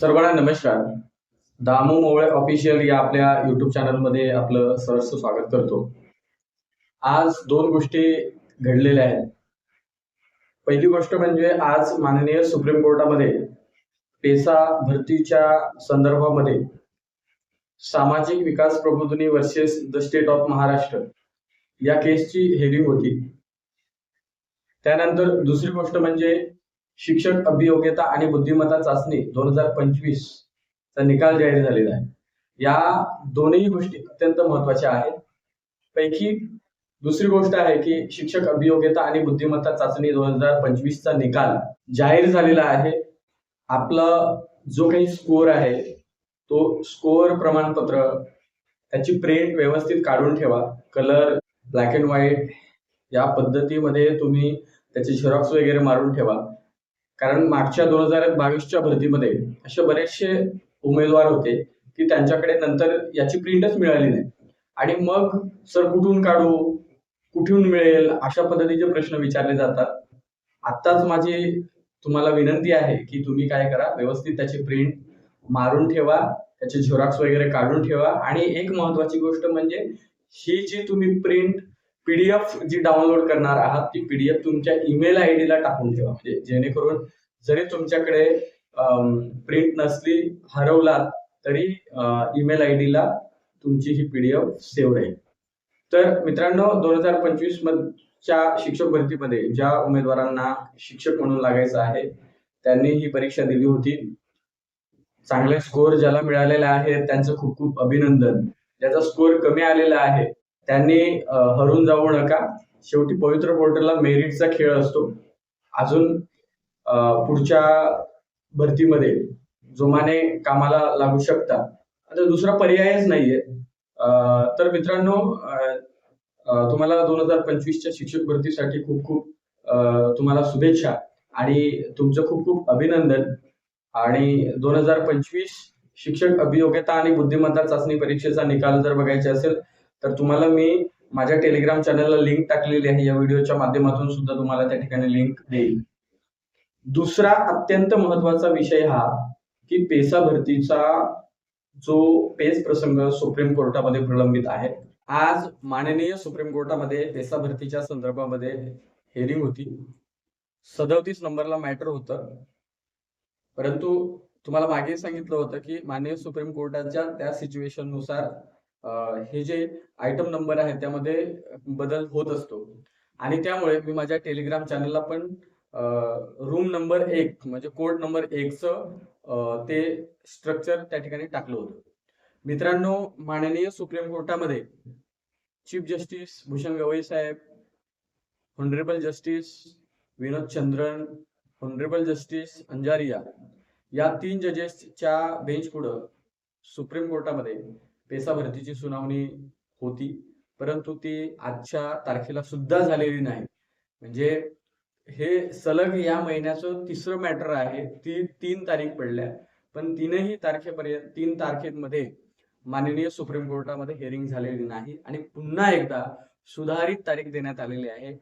सर्वांना नमस्कार. दामू मोवळे ऑफिशियल या आपल्या युट्यूब चॅनलमध्ये आपलं सहर्ष स्वागत करतो. आज दोन गोष्टी घडलेल्या आहेत. पहिली गोष्ट म्हणजे आज माननीय सुप्रीम कोर्टामध्ये पेसा भरतीच्या संदर्भामध्ये Samajik Vikas Prabodhini versus the state of Maharashtra या केसची हेरिंग होती. त्यानंतर दुसरी गोष्ट म्हणजे शिक्षक अभियोग्यता आणि बुद्धिमत्ता चाचणी दोन हजार पंचवीस चा निकाल जाहीर झालेला आहे. या दोन्ही गोष्टी अत्यंत महत्त्वाच्या आहेत. पैकी दुसरी गोष्ट आहे की शिक्षक अभियोग्यता आणि बुद्धिमत्ता चाचणी दोन हजार पंचवीसचा निकाल जाहीर झालेला आहे. आपला जो काही स्कोअर आहे तो स्कोअर प्रमाणपत्र त्याची प्रिंट व्यवस्थित काढून ठेवा. कलर ब्लॅक अँड व्हाईट या पद्धतीमध्ये तुम्ही त्याचे झेरॉक्स वगैरे मारून ठेवा. कारण मागच्या दोन हजार बावीसच्या भरतीमध्ये असे बरेचसे उमेदवार होते की त्यांच्याकडे नंतर याची प्रिंटच मिळाली नाही. आणि मग सर कुठून काढू कुठून मिळेल अशा पद्धतीचे प्रश्न विचारले जातात. आत्ताच माझी तुम्हाला विनंती आहे की तुम्ही काय करा व्यवस्थित त्याची प्रिंट मारून ठेवा त्याचे झेरॉक्स वगैरे काढून ठेवा. आणि एक महत्वाची गोष्ट म्हणजे ही जी तुम्ही प्रिंट पीडीएफ जी डाउनलोड करणार आहात ती पीडीएफ तुमच्या ईमेल आय डीला टाकून ठेवा. म्हणजे जेणेकरून जरी तुमच्याकडे प्रिंट नसली हरवलात तरी ईमेल आय डीला तुमची ही पीडीएफ सेव्ह राहील. तर मित्रांनो दोन हजार पंचवीस च्या शिक्षक भरतीमध्ये ज्या उमेदवारांना शिक्षक म्हणून लागायचं आहे त्यांनी ही परीक्षा दिली होती. चांगले स्कोअर ज्याला मिळालेले आहे त्यांचं खूप खूप अभिनंदन. ज्याचा स्कोअर कमी आलेला आहे त्यांनी हरून जाऊ नका. शेवटी पवित्र पोर्टलला मेरिटचा खेळ असतो. अजून पुढच्या भरतीमध्ये जोमाने कामाला लागू शकता. आता दुसरा पर्यायच नाहीये. अं, तर मित्रांनो तुम्हाला दोन हजार पंचवीसच्या शिक्षक भरतीसाठी खूप खूप तुम्हाला शुभेच्छा आणि तुमचं खूप खूप अभिनंदन. आणि दोन हजार पंचवीस शिक्षक अभियोग्यता आणि बुद्धिमत्ता चाचणी परीक्षेचा निकाल जर बघायचा असेल तर तुम्हाला मी माझ्या टेलिग्राम चॅनलला लिंक टाकलेली आहे. या व्हिडिओच्या माध्यमातून सुद्धा तुम्हाला त्या ठिकाणी लिंक देईल. दुसरा अत्यंत महत्त्वाचा विषय हा की पेसा भरतीचा जो पेस प्रसंग सुप्रीम कोर्टामध्ये प्रलंबित आहे. आज माननीय सुप्रीम कोर्टामध्ये पेसा भरतीच्या संदर्भामध्ये हेरिंग होती. सदोतीस नंबरला मॅटर होतं. परंतु तुम्हाला मागे सांगितलं होतं की माननीय सुप्रीम कोर्टाच्या त्या सिच्युएशननुसार हे जे आयटम नंबर आहे त्यामध्ये बदल होत असतो. आणि त्यामुळे मी माझ्या टेलिग्राम चॅनलला पण रूम नंबर एक म्हणजे कोड नंबर एकचं ते स्ट्रक्चर त्या ठिकाणी टाकलं होतं. मित्रांनो माननीय सुप्रीम कोर्टामध्ये चीफ जस्टिस भूषण गवई साहेब honourable justice Vinod Chandran honourable justice Anjaria या तीन जजेसच्या बेंच पुढं सुप्रीम कोर्टामध्ये पेसा भरतीची सुनावणी होती परंतु ती आजच्या तारखेला सुद्धा झालेली नाही. म्हणजे हे सलग या महिन्याचं तिसरं मॅटर आहे ती तीन तारीख पडल्या. पण तीनही तारखेपर्यंत तीन तारखेमध्ये माननीय सुप्रीम कोर्टामध्ये हिअरिंग झालेली नाही आणि पुन्हा एकदा सुधारित तारीख देण्यात आलेली आहे.